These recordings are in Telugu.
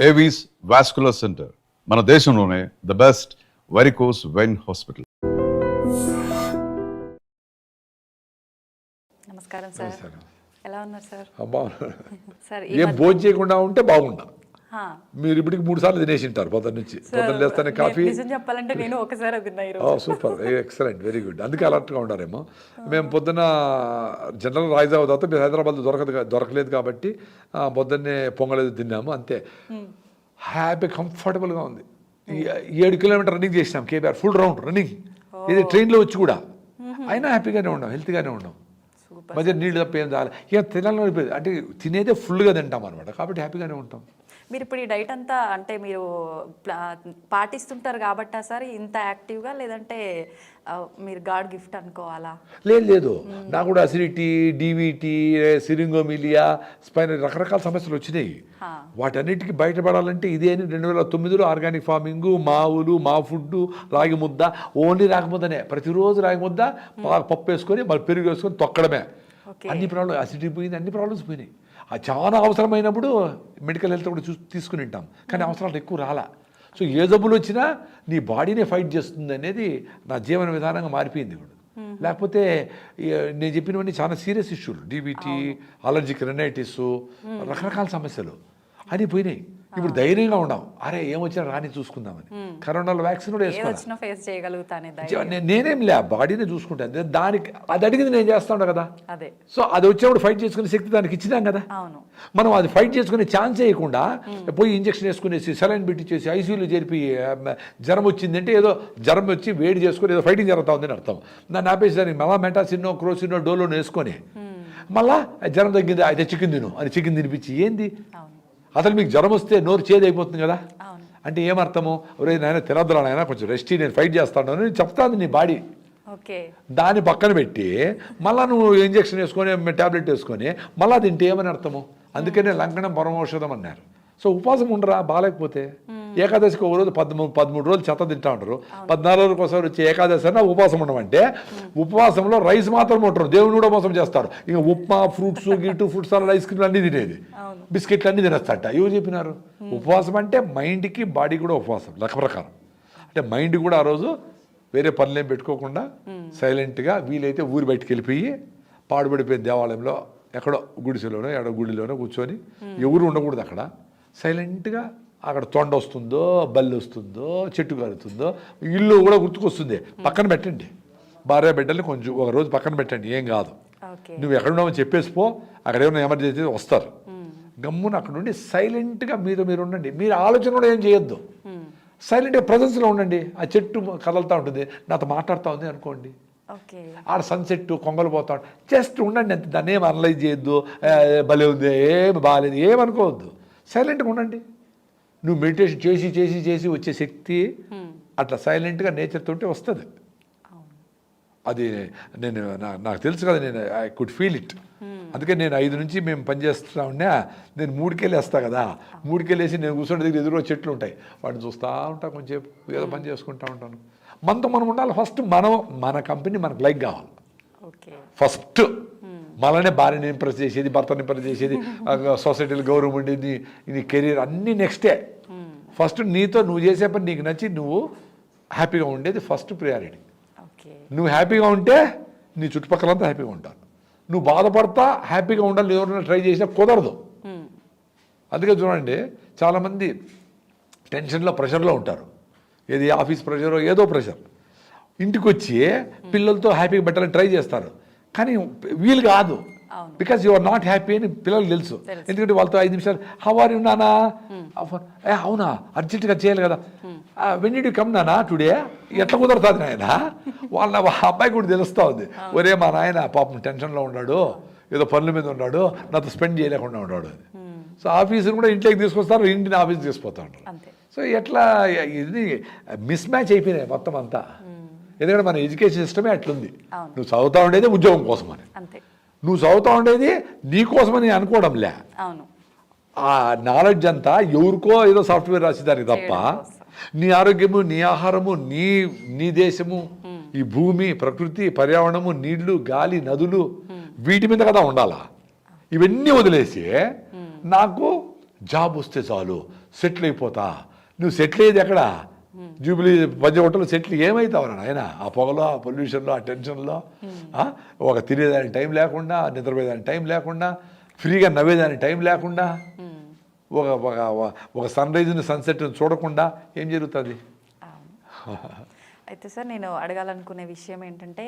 ఏవీస్ వాస్కులర్ సెంటర్ మన దేశంలోనే the best varicose vein hospital నమస్కారం సార్. ఎలా ఉన్నారు సార్? బాగున్నా. సార్ ఈ ఏం భోజనం చేయకుండా ఉంటే బాగుండా హా. మీరు ఇప్పటికి మూడు సార్లు తినేసి ఉంటారు పొద్దున్న నుంచి. పొద్దున్న లేస్తానే కాఫీ. చెప్పాలంటే నేను ఒకసారి సూపర్. ఎక్సలెంట్. Very good. అందుకే అలర్ట్గా ఉండారేమో. మేము పొద్దున్న జనరల్ రాయిజావ తర్వాత మీరు హైదరాబాద్ దొరకదు దొరకలేదు కాబట్టి పొద్దున్నే పొంగలేదు తిన్నాము అంతే. హ్యాపీ కంఫర్టబుల్గా ఉంది. ఏడు కిలోమీటర్ రన్నింగ్ చేసినాం కేబీఆర్ ఫుల్ రౌండ్ రన్నింగ్. ఇది ట్రైన్లో వచ్చి కూడా. అయినా హ్యాపీగానే ఉన్నాం హెల్త్గానే ఉన్నాం. మధ్య నీళ్ళు తప్ప ఏం చాలు ఇక తినాలని అంటే తినేదే ఫుల్గా తింటాం అనమాట కాబట్టి హ్యాపీగానే ఉంటాం. మీరు ఇప్పుడు ఈ డైట్ అంతా అంటే మీరు పాటిస్తుంటారు కాబట్టా సార్? ఇంత యాక్టివ్గా లేదంటే మీరు గాడ్ గిఫ్ట్ అనుకోవాలా? లేదు లేదు. నాకు కూడా అసిడిటీ డీవీటీ సిరింగోమిలియా స్పైన్ రకరకాల సమస్యలు వచ్చినాయి. వాటన్నిటికీ బయటపడాలంటే ఇదే అని రెండు వేల తొమ్మిదిలో ఆర్గానిక్ ఫార్మింగ్ మావులు మా ఫుడ్ రాగి ముద్ద ఓన్లీ రాగి ముద్దనే. ప్రతిరోజు రాగి ముద్ద పప్పు వేసుకొని మళ్ళీ పెరుగు వేసుకొని తొక్కడమే. అన్ని ప్రాబ్లమ్ అసిడిటీ పోయింది అన్ని ప్రాబ్లమ్స్ పోయినాయి. అది చాలా అవసరమైనప్పుడు మెడికల్ హెల్త్ కూడా చూ తీసుకుని ఉంటాం. కానీ అవసరాలు ఎక్కువ రాలా. సో ఏ జబ్బులు వచ్చినా నీ బాడీనే ఫైట్ చేస్తుంది అనేది నా జీవన విధానంగా మారిపోయింది ఇప్పుడు. లేకపోతే నేను చెప్పినవన్నీ చాలా సీరియస్ ఇష్యూలు. డీబీటీ అలర్జిక్ రెనైటిస్ రకరకాల సమస్యలు. అని పోయినాయి. ఇప్పుడు ధైర్యంగా ఉన్నాం అరే ఏమొచ్చినా రాని చూసుకుందామని. కరోనాలో వ్యాక్సిన్ కూడా ఏది వేసుకోవాలి వచ్చినా ఫేస్ చేయగలుగుతానే జ- ధైర్యం. నే- నేనేం లే బాడీనే చూసుకుంటాను. దానికి అది అడిగింది నేను చేస్తాను కదా? అదే. సో అది వచ్చినప్పుడు ఫైట్ చేసుకునే శక్తి దానికి ఇచ్చినాం కదా? మనం అది ఫైట్ చేసుకునే ఛాన్స్ వేయకుండా పోయి ఇంజక్షన్ వేసుకునేసి సెలైన్ పెట్టించేసి ఐసీయూలో మ, జ్వరం వచ్చిందంటే ఏదో జ్వరం వచ్చి వేడి చేసుకొని ఏదో ఫైటింగ్ జరుగుతా ఉందని అర్థం. దాన్ని ఆపేసి దానికి మళ్ళా మెటాసిన్నో క్రోసిన్నో డోలోనో వేసుకొని మళ్ళా జ్వరం తగ్గింది అయితే చికెన్ తిను అని చికెన్ తినిపించి ఏంది? అసలు మీకు జ్వరం వస్తే నోరు చేదైపోతుంది కదా? అంటే ఏమర్థము? ఒరే నాయన తినద్దురా నాయన కొంచెం రెస్ట్ నేను ఫైట్ చేస్తాను. అని చెప్తాను నీ బాడీ ఓకే. దాన్ని పక్కన పెట్టి మళ్ళా నువ్వు ఇంజక్షన్ వేసుకొని టాబ్లెట్ వేసుకొని మళ్ళా తింటే ఏమని అర్థము? అందుకనే లంకనం పరమౌషధం అన్నారు. సో ఉపవాసం ఉండరా? బాగాలేకపోతే? ఏకాదశికి ఒక రోజు పదమూడు పదమూడు రోజులు చెత్త తింటా ఉంటారు. పద్నాలుగు రోజులకు ఒకసారి వచ్చే ఏకాదశి అన్న ఉపవాసం ఉండమంటే ఉపవాసంలో రైస్ మాత్రం ఉంటారు. దేవుని కూడా ఉపవాసం చేస్తారు. ఇంకా ఉప్మా ఫ్రూట్స్ గిట్టు ఫ్రూట్స్ అలా ఐస్ క్రీమ్లు అన్నీ తినేది. బిస్కెట్లు అన్నీ తినేస్తాట ఎవరు చెప్పినారు? ఉపవాసం అంటే మైండ్కి బాడీ కూడా ఉపవాసం. లెక్క ప్రకారం. అంటే మైండ్ కూడా ఆ రోజు వేరే పనులేం పెట్టుకోకుండా సైలెంట్గా వీలైతే ఊరి బయటికి వెళ్ళిపోయి పాడుపడిపోయిన దేవాలయంలో ఎక్కడో గుడిసెలోనో ఎక్కడో గుడిలోనో కూర్చొని ఎవరు ఉండకూడదు అక్కడ. సైలెంట్గా అక్కడ తొండ వస్తుందో బల్లి వస్తుందో చెట్టు కారుతుందో ఇల్లు కూడా గుర్తుకొస్తుంది. పక్కన పెట్టండి. భార్య బిడ్డల్ని కొంచెం ఒక రోజు పక్కన పెట్టండి. ఏం కాదు. నువ్వు ఎక్కడున్నావని చెప్పేసి పో. అక్కడ ఏమైనా ఎమర్జెన్సీ వస్తారు. గమ్మున అక్కడ నుండి సైలెంట్గా మీరు మీరు ఉండండి. మీరు ఆలోచన కూడా ఏం చేయొద్దు. సైలెంట్గా ప్రజెన్స్లో ఉండండి. ఆ చెట్టు కదలుతూ ఉంటుంది. నాతో మాట్లాడుతూ ఉంది అనుకోండి. ఆడ సన్సెట్ కొంగలు పోతా. జస్ట్ ఉండండి అంతే. దాన్ని ఏం అనలైజ్ చేయొద్దు. ఏ, భలే ఉంది. ఏమి బాగాలేదు ఏమనుకోవద్దు సైలెంట్గా ఉండండి. నువ్వు మెడిటేషన్ చేసి చేసి చేసి వచ్చే శక్తి అట్లా సైలెంట్గా నేచర్ తోటి వస్తుంది. అది నేను నా- నాకు తెలుసు కదా నేను ఐ కుడ్ ఫీల్ ఇట్ అందుకే నేను ఐదు నుంచి మేము పనిచేస్తా ఉన్నా నేను మూడుకెళ్ళి వేస్తా కదా. మూడుకెళ్ళేసి నేను కూర్చుంటే దగ్గర ఎదురుగా చెట్లు ఉంటాయి. వాటిని చూస్తూ ఉంటా కొంచెం ఏదో పని చేసుకుంటా ఉంటాను. మనతో మనం ఉండాలి. ఫస్ట్ మనం మన కంపెనీ మనకు లైక్ కావాలి. ఓకే. ఫస్ట్ మననే భార్యని ఇంప్రెస్ చేసేది భర్తని ఇంప్రెస్ చేసేది సొసైటీలో గౌరవం ఉండేది నీ కెరీర్ అన్నీ నెక్స్టే ఫస్ట్ నీతో నువ్వు చేసే పని నీకు నచ్చి నువ్వు హ్యాపీగా ఉండేది ఫస్ట్ ప్రియారిటీ నువ్వు హ్యాపీగా ఉంటే నీ చుట్టుపక్కలంతా హ్యాపీగా ఉంటారు. నువ్వు బాధపడతా హ్యాపీగా ఉండాలి ఎవరైనా ట్రై చేసినా కుదరదు. అందుకే చూడండి చాలామంది టెన్షన్లో ప్రెషర్లో ఉంటారు. ఏది ఆఫీస్ ప్రెషర్ ఏదో ప్రెషర్ ఇంటికి వచ్చి పిల్లలతో హ్యాపీగా పెట్టాలని ట్రై చేస్తారు. కానీ వీలు కాదు. Because you are not happy అని పిల్లలకు తెలుసు. ఎందుకంటే వాళ్ళతో ఐదు నిమిషాలు హవారి నానా? ఏ అవునా? అర్జెంటుగా చేయాలి కదా. వెన్ యూ కమ్ నానా? టుడే ఎట్లా కుదరుతుంది నాయన? వాళ్ళ అబ్బాయి కూడా తెలుస్తూ ఉంది ఒరే మా నాయన పాపం టెన్షన్లో ఉన్నాడు. ఏదో పనుల మీద ఉన్నాడు. నాతో స్పెండ్ చేయలేకుండా ఉన్నాడు అని. సో ఆఫీసుని కూడా ఇంట్లోకి తీసుకొస్తారు ఇంటిని ఆఫీస్ తీసుకొస్తా ఉంటారు. సో ఎట్లా ఇది మిస్ మ్యాచ్ అయిపోయినాయి మొత్తం అంతా. ఎందుకంటే మన ఎడ్యుకేషన్ సిస్టమే అట్లుంది. నువ్వు చదువుతా ఉండేది ఉద్యోగం కోసమని. అంతే. నువ్వు చదువుతా ఉండేది నీ కోసమని అనుకోవడంలే. అవును. ఆ నాలెడ్జ్ అంతా ఎవరికో ఏదో సాఫ్ట్వేర్ రాసేదానికి తప్ప కోసం. నీ ఆరోగ్యము నీ ఆహారము నీ నీ దేశము ఈ భూమి ప్రకృతి పర్యావరణము నీళ్ళు గాలి నదులు వీటి మీద కదా ఉండాలా? ఇవన్నీ వదిలేసి నాకు జాబ్ వస్తే చాలు సెటిల్ అయిపోతా. నువ్వు సెటిల్ అయ్యేది ఎక్కడ? జూబిలీ మధ్య హోటల్ సెటిల్ ఏమవుతావు ఆయన ఆ పొగలో ఆ పొల్యూషన్లో ఆ టెన్షన్లో? ఒక తినేదానికి టైం లేకుండా నిద్రపోయేదానికి టైం లేకుండా ఫ్రీగా నవ్వేదానికి టైం లేకుండా ఒక ఒక ఒక సన్ రైజ్ని సన్సెట్ చూడకుండా ఏం జరుగుతుంది? అయితే సార్ నేను అడగాలనుకునే విషయం ఏంటంటే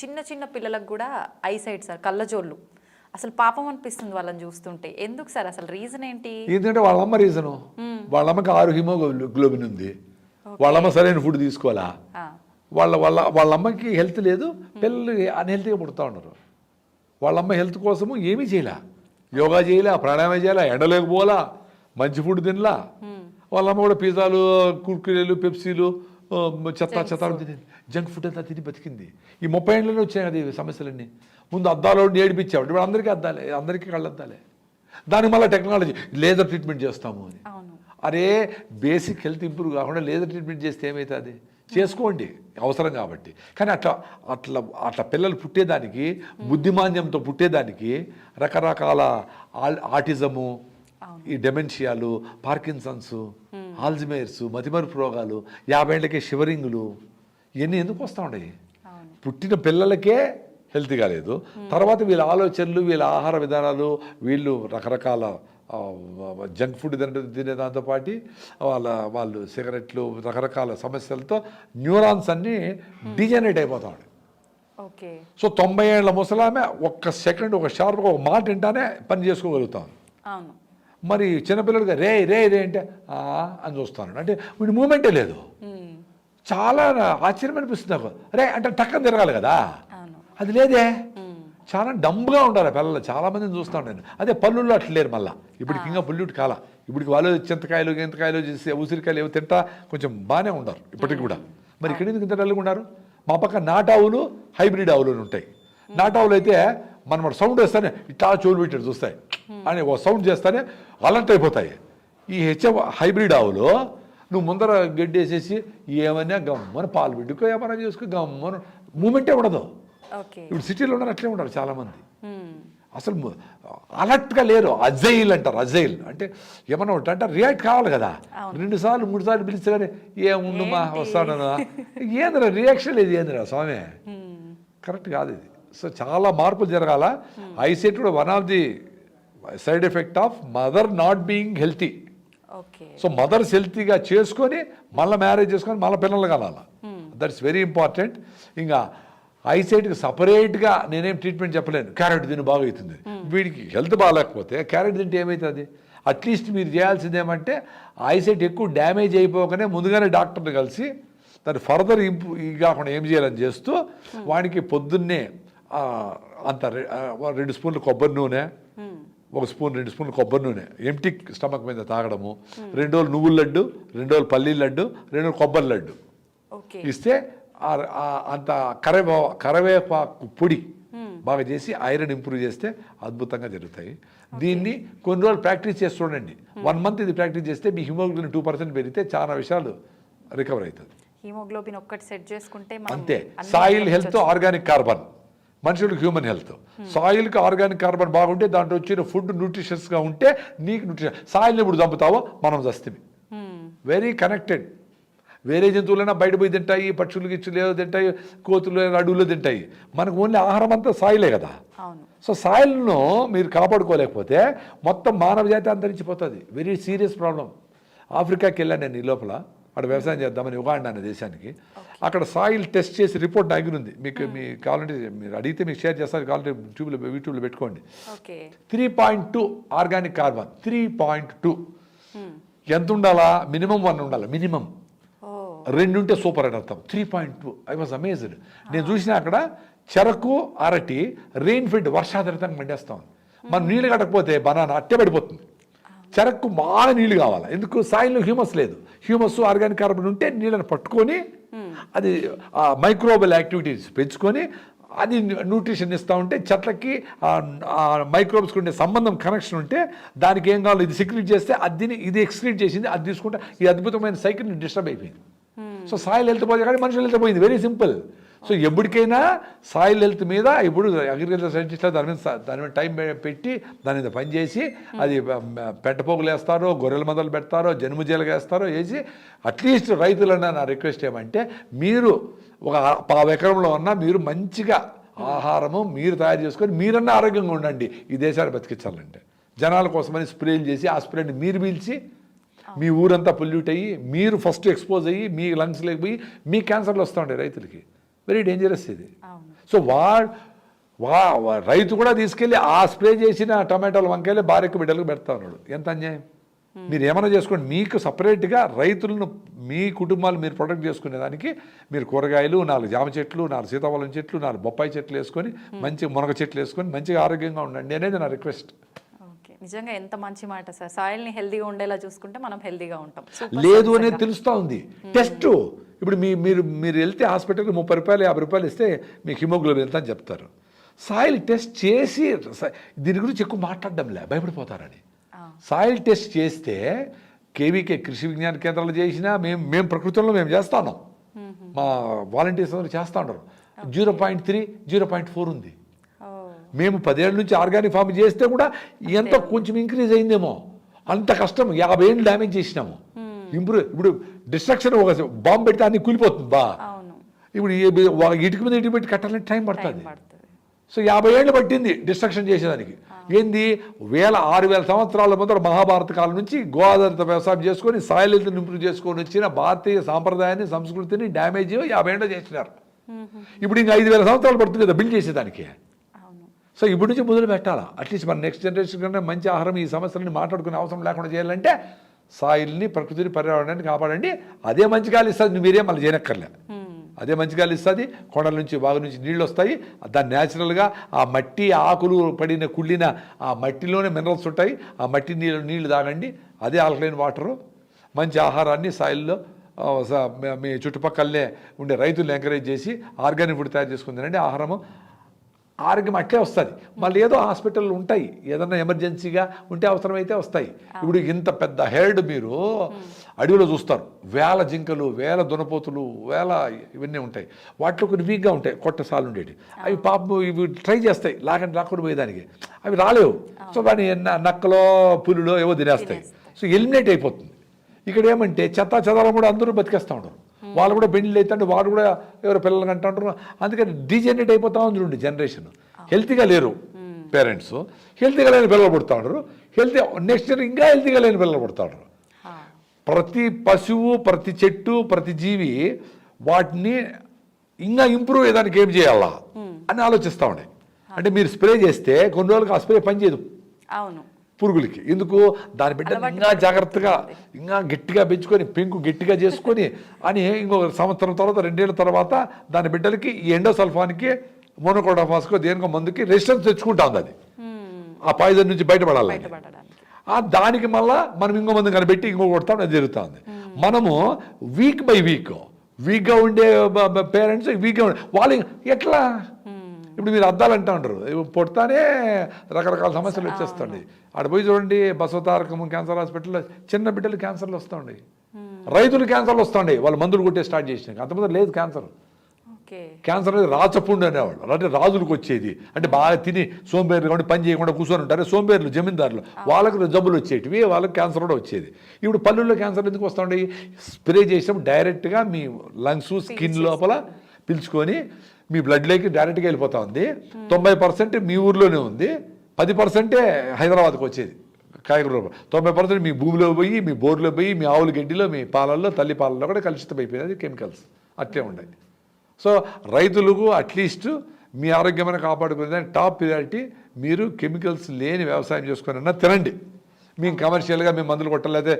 చిన్న చిన్న పిల్లలకు కూడా ఐసైట్ సార్ కళ్ళజోళ్ళు. అసలు పాపం అనిపిస్తుంది వాళ్ళని చూస్తుంటే. ఎందుకు సార్? అసలు రీజన్ ఏంటి? ఎందుకంటే వాళ్ళ అమ్మ రీజను. వాళ్ళ అమ్మకి ఆరు హిమోగ్లోబిన్ ఉంది. వాళ్ళ అమ్మ సరైన ఫుడ్ తీసుకోవాలా? వాళ్ళ వాళ్ళ వాళ్ళ అమ్మకి హెల్త్ లేదు పిల్లలు అన్హెల్తీగా పుడతా ఉన్నారు. వాళ్ళ అమ్మ హెల్త్ కోసము ఏమీ చేయలే. యోగా చేయలే ప్రాణాయామం చేయలే ఎండలోకి పోలా మంచి ఫుడ్ తినలా. వాళ్ళ అమ్మ కూడా పిజ్జాలు కుర్కురేలు పెప్సీలు చెత్త చెత్త తిని జంక్ ఫుడ్ అంతా తిని బతికింది. ఈ ముప్పై ఏళ్ళలో వచ్చాయి కదా ఈ సమస్యలన్నీ. ముందు అద్దాలు ఏడిపించాడు ఇప్పుడు అందరికీ అద్దాలే అందరికీ కళ్ళద్దాలే. దానికి మళ్ళీ టెక్నాలజీ లేజర్ ట్రీట్మెంట్ చేస్తాము అని. అరే బేసిక్ హెల్త్ ఇంప్రూవ్ కాకుండా లేజర్ ట్రీట్మెంట్ చేస్తే ఏమవుతుంది చేసుకోండి. అవసరం కాబట్టి. కానీ అట్లా అట్లా అట్లా పిల్లలు పుట్టేదానికి బుద్ధిమాంద్యంతో పుట్టేదానికి రకరకాల ఆటిజము ఈ డెమెన్షియాలు పార్కిన్సన్స్ ఆల్జిమేర్స్ మతిమరుపు రోగాలు యాభై ఏళ్ళకే షివరింగులు ఇవన్నీ ఎందుకు వస్తూ ఉన్నాయి? పుట్టిన పిల్లలకే హెల్త్ కాలేదు తర్వాత వీళ్ళ ఆలోచనలు వీళ్ళ ఆహార విధానాలు వీళ్ళు రకరకాల జంక్ ఫుడ్ తిన తినే దాంతో పాటు వాళ్ళ వాళ్ళు సిగరెట్లు రకరకాల సమస్యలతో న్యూరాన్స్ అన్నీ డిజనరేట్ అయిపోతాడు. ఓకే. సో తొంభై ఏళ్ళ ముసలామె ఒక్క సెకండ్ ఒక షార్ప్గా ఒక మాట వింటానే పని చేసుకోగలుగుతాం. అవును. మరి చిన్నపిల్లడిగా రే రే రే అంటే అని చూస్తాను. అంటే వీడి మూమెంటే లేదు. మ్మ్. చాలా ఆశ్చర్యం అనిపిస్తుంది నాకు. రే అంటే టక్కన తిరగాలి కదా. అది లేదే. చాలా డంబ్గా ఉండాలి పిల్లలు. చాలా మందిని చూస్తాను నేను. అదే పళ్ళుల్లో అట్లా లేరు మళ్ళీ. ఇప్పటికి ఇంకా పొల్యూట్ కాల. ఇప్పటికి వాళ్ళు చింతకాయలు గింతకాయలు చేసి ఉసిరికాయలు ఏవో తింటా కొంచెం బాగానే ఉంటారు ఇప్పటికి కూడా. మరి ఇక్కడ ఎందుకు ఇంత డల్గా ఉన్నారు? మా పక్క నాటావులు హైబ్రిడ్ ఆవులు ఉంటాయి. నాటావులు అయితే మనం సౌండ్ వేస్తానే ఇట్లా చెవులు పెట్టాడు చూస్తాయి. అని ఓ సౌండ్ చేస్తానే అలర్ట్ అయిపోతాయి. ఈ హెచ్ఎఫ్ హైబ్రిడ్ ఆవులు నువ్వు ముందర గడ్డి వేసేసి ఏమైనా గమ్మని పాలు బిడ్డుకో ఏమైనా చేసుకో గమ్మను మూమెంటే ఉండదు. ఇప్పుడు సిటీలో ఉన్నారు అట్లే ఉన్నారు చాలామంది. అసలు అలర్ట్గా లేరు. అజైల్ అంటారు అజైల్. అంటే ఏమన్నా ఒకటి అంటే రియాక్ట్ కావాలి కదా. రెండు సార్లు మూడు సార్లు పిలిస్తే కానీ ఏముండమ్మా వస్తాడనా ఏందిరా రియాక్షన్ లేదు ఏందిరా స్వామి. కరెక్ట్ కాదు ఇది. సో చాలా మార్పులు జరగాల. ఐసెట్ కూడా one of the side effect of mother not being healthy so mothers హెల్తీగా చేసుకొని మళ్ళీ మ్యారేజ్ చేసుకొని మళ్ళీ పిల్లలు కనాల దట్స్ వెరీ ఇంపార్టెంట్ ఇంకా ఐసైట్కి సపరేట్గా నేనేం ట్రీట్మెంట్ చెప్పలేను. క్యారెట్ తిని బాగా అవుతుంది. వీడికి హెల్త్ బాగాలేకపోతే క్యారెట్ తింటే ఏమవుతుంది? అట్లీస్ట్ మీరు చేయాల్సింది ఏమంటే ఐసైట్ ఎక్కువ డ్యామేజ్ అయిపోకనే ముందుగానే డాక్టర్ని కలిసి దాన్ని ఫర్దర్ ఇంప్రూవ్ కాకుండా ఏం చేయాలని చేస్తూ వాడికి పొద్దున్నే అంత రెండు స్పూన్లు కొబ్బరి నూనె ఒక స్పూన్ రెండు స్పూన్లు కొబ్బరి నూనె ఎంటీ స్టమక్ మీద తాగడము రెండు రోజులు నువ్వుల లడ్డు రెండు రోజులు పల్లీల లడ్డు రెండు రోజులు కొబ్బరి లడ్డు. ఇస్తే అంత కరివే కరివేపాకు పొడి బాగా చేసి ఐరన్ ఇంప్రూవ్ చేస్తే అద్భుతంగా జరుగుతాయి. దీన్ని కొన్ని రోజులు ప్రాక్టీస్ చేసి చూడండి. వన్ మంత్ ఇది ప్రాక్టీస్ చేస్తే మీ హిమోగ్లోబిన్ టూ పర్సెంట్ పెరిగితే చాలా విషయాలు రికవర్ అవుతుంది. హీమోగ్లోబిన్ ఒక్కటి సెట్ చేసుకుంటే అంతే. Soil health organic carbon. మనుషులకు హ్యూమన్ హెల్త్. సాయిల్కి ఆర్గానిక్ కార్బన్ బాగుంటే దాంట్లో వచ్చిన ఫుడ్ న్యూట్రిషన్స్గా ఉంటే నీకు న్యూట్రిషన్ సాయిల్ని ఇప్పుడు చంపుతావో? మనం చస్తుంది మ్మ్. Very connected. వేరే జంతువులైనా బయట పోయి తింటాయి పక్షులు గిచ్చులు ఏదో తింటాయి కోతులు అడవుల్లో తింటాయి. మనకు ఓన్లీ ఆహారం అంతా సాయిలే కదా. సో సాయిల్ను మీరు కాపాడుకోలేకపోతే మొత్తం మానవ జాతి అంతరించిపోతుంది. వెరీ సీరియస్ ప్రాబ్లం ఆఫ్రికాకి వెళ్ళాను నేను ఈ లోపల. అక్కడ వ్యవసాయం చేద్దామని ఉగాండా అనే దేశానికి. అక్కడ సాయిల్ టెస్ట్ చేసి రిపోర్ట్ దగ్గర ఉంది మీకు మీ కావాలంటే మీరు అడిగితే మీకు షేర్ చేస్తారు కావాలంటే ట్యూబ్లో యూట్యూబ్లో పెట్టుకోండి. Three point two organic carbon. Three point two. ఎంత ఉండాలా? మినిమం వన్ ఉండాలి? మినిమం. రెండు ఉంటే సూపర్ అని అర్థం. Three point two. I was amazed నేను చూసిన అక్కడ చెరకు అరటి రెయిన్ ఫెడ్ వర్షాధారితంగా మండేస్తాం. మనం నీళ్ళు కట్టకపోతే బనానా అట్టే పడిపోతుంది. చెరకు బాగా నీళ్ళు కావాలి. ఎందుకు? సాయిల్లో హ్యూమస్ లేదు. హ్యూమస్ ఆర్గానిక్ కార్బన్ ఉంటే నీళ్ళని పట్టుకొని అది మైక్రోబల్ యాక్టివిటీస్ పెంచుకొని అది న్యూట్రిషన్ ఇస్తూ ఉంటే చెట్లకి మైక్రోబ్స్కి ఉండే సంబంధం కనెక్షన్ ఉంటే దానికి ఏం కావాలో? ఇది సెక్రెట్ చేస్తే అది ఇది ఎక్స్క్రీట్ చేసింది అది తీసుకుంటే ఈ అద్భుతమైన సైకిల్ని డిస్టర్బ్ అయిపోయింది. సో సాయిల్ హెల్త్ పోతే కానీ మనుషులు హెల్త్ పోయింది. వెరీ సింపుల్ సో ఎప్పటికైనా సాయిల్ హెల్త్ మీద ఇప్పుడు అగ్రికల్చర్ సైంటిస్ట్లో దాని మీద దాని మీద టైం పెట్టి దాని మీద పనిచేసి అది పెట్టపోగులు వేస్తారో గొర్రెల మందలు పెడతారో జన్మజీలుగా వేస్తారో వేసి అట్లీస్ట్ రైతులన్న నా రిక్వెస్ట్ ఏమంటే మీరు ఒక పావు ఎకరంలో ఉన్న మీరు మంచిగా ఆహారము మీరు తయారు చేసుకొని మీరన్నా ఆరోగ్యంగా ఉండండి. ఈ దేశాన్ని బతికించాలంటే. జనాల కోసమని స్ప్రేలు చేసి ఆ స్ప్రేని మీరు పీల్చి మీ ఊరంతా పొల్యూట్ అయ్యి మీరు ఫస్ట్ ఎక్స్పోజ్ అయ్యి మీ లంగ్స్లోకి పోయి మీ క్యాన్సర్లు వస్తూ ఉంటాయి రైతులకి. వెరీ డేంజరస్ ఇది. సో వా వా రైతు కూడా తీసుకెళ్ళి ఆ స్ప్రే చేసిన టమాటాలు వంకాయలు భార్యకు బిడ్డలకు పెడతా ఉన్నాడు. ఎంత అన్యాయం? మీరు ఏమైనా చేసుకోండి. మీకు సపరేట్గా రైతులను మీ కుటుంబాలు మీరు ప్రొటెక్ట్ చేసుకునే దానికి మీరు కూరగాయలు నాలుగు జామ చెట్లు నాలుగు సీతాఫలం చెట్లు నాలుగు బొప్పాయి చెట్లు వేసుకొని మంచి మునగ చెట్లు వేసుకొని మంచిగా ఆరోగ్యంగా ఉండండి అనేది నా రిక్వెస్ట్ నిజంగా ఎంత మంచి మాట సార్. సాయిల్ని హెల్దీగా ఉండేలా చూసుకుంటే మనం హెల్దీగా ఉంటాం. లేదు అనేది. తెలుస్తూ ఉంది. టెస్ట్ ఇప్పుడు మీ మీరు మీరు వెళ్తే హాస్పిటల్కి ముప్పై రూపాయలు యాభై రూపాయలు ఇస్తే మీకు హిమోగ్లోబిన్ ఎంత అని చెప్తారు. సాయిల్ టెస్ట్ చేసి దీని గురించి ఎక్కువ మాట్లాడడంలే భయపడిపోతారని. సాయిల్ టెస్ట్ చేస్తే కేవీకే కృషి విజ్ఞాన కేంద్రాలు చేసినా మేము మేము ప్రకృతిలో మేము చేస్తాను మా వాలంటీర్స్ అందరూ చేస్తా ఉన్నారు zero point three zero point four ఉంది. మేము పదేళ్ళ నుంచి ఆర్గానిక్ ఫార్మ్ చేస్తే కూడా ఎంత కొంచెం ఇంక్రీజ్ అయిందేమో అంత కష్టం. యాభై ఏళ్ళు డ్యామేజ్ చేసినాము. ఇంప్రూవ్ ఇప్పుడు డిస్ట్రక్షన్ ఒక బాంబు పెడితే అన్ని కూలిపోతుంది బా. ఇప్పుడు ఇటుక మీద ఇటుక పెట్టి కట్టాలంటే టైం పడుతుంది. సో యాభై ఏళ్ళు పట్టింది డిస్ట్రక్షన్ చేసేదానికి. ఏంది? వేల ఆరు వేల సంవత్సరాల ముందర మహాభారత కాలం నుంచి గో ఆధారిత వ్యవసాయం చేసుకొని సాయిల్ ఇంప్రూవ్ చేసుకొని వచ్చిన భారతీయ సాంప్రదాయాన్ని సంస్కృతిని డ్యామేజ్ యాభై ఏళ్ళు చేసినారు. ఇప్పుడు ఇంకా ఐదు వేల సంవత్సరాలు పడుతుంది కదా బిల్డ్ చేసేదానికి. సో ఇప్పటి నుంచి మొదలు పెట్టాలా? అట్లీస్ట్ మన నెక్స్ట్ జనరేషన్ కన్నా మంచి ఆహారం ఈ సమస్యలని మాట్లాడుకునే అవసరం లేకుండా చేయాలంటే సాయిల్ని ప్రకృతిని పర్యావరణాన్ని కాపాడండి. అదే మంచి గాలి ఇస్తుంది మీరే మళ్ళీ చేయనక్కర్లే. అదే మంచి గాలి ఇస్తుంది కొండల నుంచి బాగు నుంచి నీళ్ళు వస్తాయి. దాన్ని న్యాచురల్గా ఆ మట్టి ఆకులు పడిన కుళ్ళిన ఆ మట్టిలోనే మినరల్స్ ఉంటాయి. ఆ మట్టి నీళ్ళు నీళ్ళు తాగండి. అదే ఆల్కలైన్ వాటరు మంచి ఆహారాన్ని సాయిల్లో మీ- చుట్టుపక్కలనే ఉండే రైతులను ఎంకరేజ్ చేసి ఆర్గానిక్ ఫుడ్ తయారు చేసుకుని తినండి ఆహారము ఆరోగ్యం అట్లే వస్తుంది. మళ్ళీ ఏదో హాస్పిటల్ ఉంటాయి. ఏదన్నా ఎమర్జెన్సీగా ఉంటే అవసరమైతే వస్తాయి. ఇప్పుడు ఇంత పెద్ద హెర్డ్ మీరు అడవిలో చూస్తారు. వేల జింకలు వేల దునపోతులు వేల ఇవన్నీ ఉంటాయి. వాటిలో కొన్ని వీక్గా ఉంటాయి. కొట్టసాలు ఉండేవి అవి పాపం ఇవి ట్రై చేస్తాయి. లాగండి లాక్కుండా పోయేదానికి. అవి రాలేవు. సో దాని నక్కలో పులులో ఏవో తినేస్తాయి. సో ఎలిమినేట్ అయిపోతుంది. ఇక్కడ ఏమంటే చెత్త చెదారం కూడా అందరూ బతికేస్తూ ఉంటారు వాళ్ళు కూడా బెండ్లు అవుతుంటే వాళ్ళు కూడా ఎవరో పిల్లలు కంటూ ఉంటారు అందుకని డీజనరేట్ అయిపోతా ఉంది చూడండి జనరేషన్ హెల్తీగా లేరు పేరెంట్స్ హెల్తీగా లేని పిల్లలు పుడతా ఉంటారు. హెల్తీ నెక్స్ట్ ఇయర్ ఇంకా హెల్తీగా లేని పిల్లలు పుడతా ఉంటారు. ఆ. ప్రతి పశువు ప్రతి చెట్టు ప్రతి జీవి వాటిని ఇంకా ఇంప్రూవ్ అయ్యేదానికి ఏం చేయాలా? అని ఆలోచిస్తూ ఉన్నాయి అంటే మీరు స్ప్రే చేస్తే కొన్ని రోజులకు ఆ స్ప్రే పనిచేయదు అవును. పురుగులకి. ఎందుకు? దాని బిడ్డ ఇంకా జాగ్రత్తగా ఇంకా గట్టిగా పెంచుకొని పెంకు గట్టిగా చేసుకొని అని ఇంకొక సంవత్సరం తర్వాత రెండేళ్ళ తర్వాత దాని బిడ్డలకి ఈ ఎండోసల్ఫాన్కి మోనోకోడోఫాస్కో దేనికో మందుకి రెసిస్టెన్స్ తెచ్చుకుంటా ఉంది అది ఆ పాయిజన్ నుంచి బయటపడాలి ఆ దానికి మళ్ళా మనం ఇంకో మంది కనిపెట్టి ఇంకో కొడతాం అది జరుగుతుంది. మనము వీక్ బై వీక్ వీక్గా ఉండే పేరెంట్స్ వీక్గా ఉండే వాళ్ళు ఎట్లా? ఇప్పుడు మీరు అద్దాలు అంటా ఉంటారు పుడతానే రకరకాల సమస్యలు వచ్చేస్తాయి ఆడ పోయి చూడండి బసవతారకము క్యాన్సర్ హాస్పిటల్లో చిన్న బిడ్డలు క్యాన్సర్లు వస్తుండే. రైతులు క్యాన్సర్లు వస్తుండే. వాళ్ళు మందులు కొట్టే స్టార్ట్ చేసినాక అంతమంది లేదు క్యాన్సర్ క్యాన్సర్ అనేది రాచపుండు అనేవాళ్ళు. అంటే రాజులకు వచ్చేది. అంటే బాగా తిని సోంబేర్లు కాబట్టి పని చేయకుండా కూర్చొని ఉంటారు. సోంబేర్లు జమీందారులు. వాళ్ళకి జబ్బులు వచ్చేటివి. వాళ్ళకి క్యాన్సర్ కూడా వచ్చేది. ఇప్పుడు పల్లెల్లో క్యాన్సర్ ఎందుకు వస్తూ ఉంటాయి స్ప్రే చేసినప్పుడు డైరెక్ట్గా మీ లంగ్స్ స్కిన్ లోపల పిలుచుకొని మీ బ్లడ్లోకి డైరెక్ట్గా వెళ్ళిపోతా ఉంది. తొంభై పర్సెంట్ మీ ఊర్లోనే ఉంది. పది పర్సెంటే హైదరాబాద్కి వచ్చేది. కాయగూర తొంభై పర్సెంట్ మీ భూమిలో పోయి మీ బోర్లో పోయి మీ ఆవుల గడ్డిలో మీ పాలల్లో తల్లి పాలల్లో కూడా కలుషితం కెమికల్స్. అట్లే ఉండేది. సో రైతులకు అట్లీస్ట్ మీ ఆరోగ్యమైన కాపాడుకునే టాప్ ప్రియారిటీ మీరు కెమికల్స్ లేని వ్యవసాయం చేసుకుని తినండి. మేము కమర్షియల్గా మేము మందులు కొట్టలేదే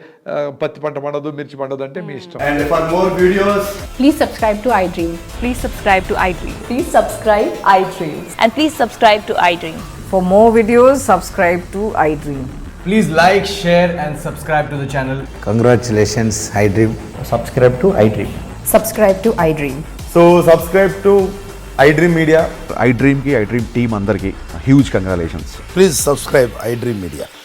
పత్తి పంట పండదు మిర్చి పండదు అంటే మీ ఇష్టం And for more videos, Please subscribe to iDream. Please subscribe to iDream. Please subscribe iDream. And please subscribe to iDream. For more videos, subscribe to iDream. please like, share, and subscribe to the channel. Congratulations, iDream. Subscribe to iDream. Subscribe to iDream. So, subscribe to iDream Media. ఐ డ్రీమ్కి ఐ డ్రీమ్ టీమ్ అందరికీ huge congratulations Please subscribe iDream Media.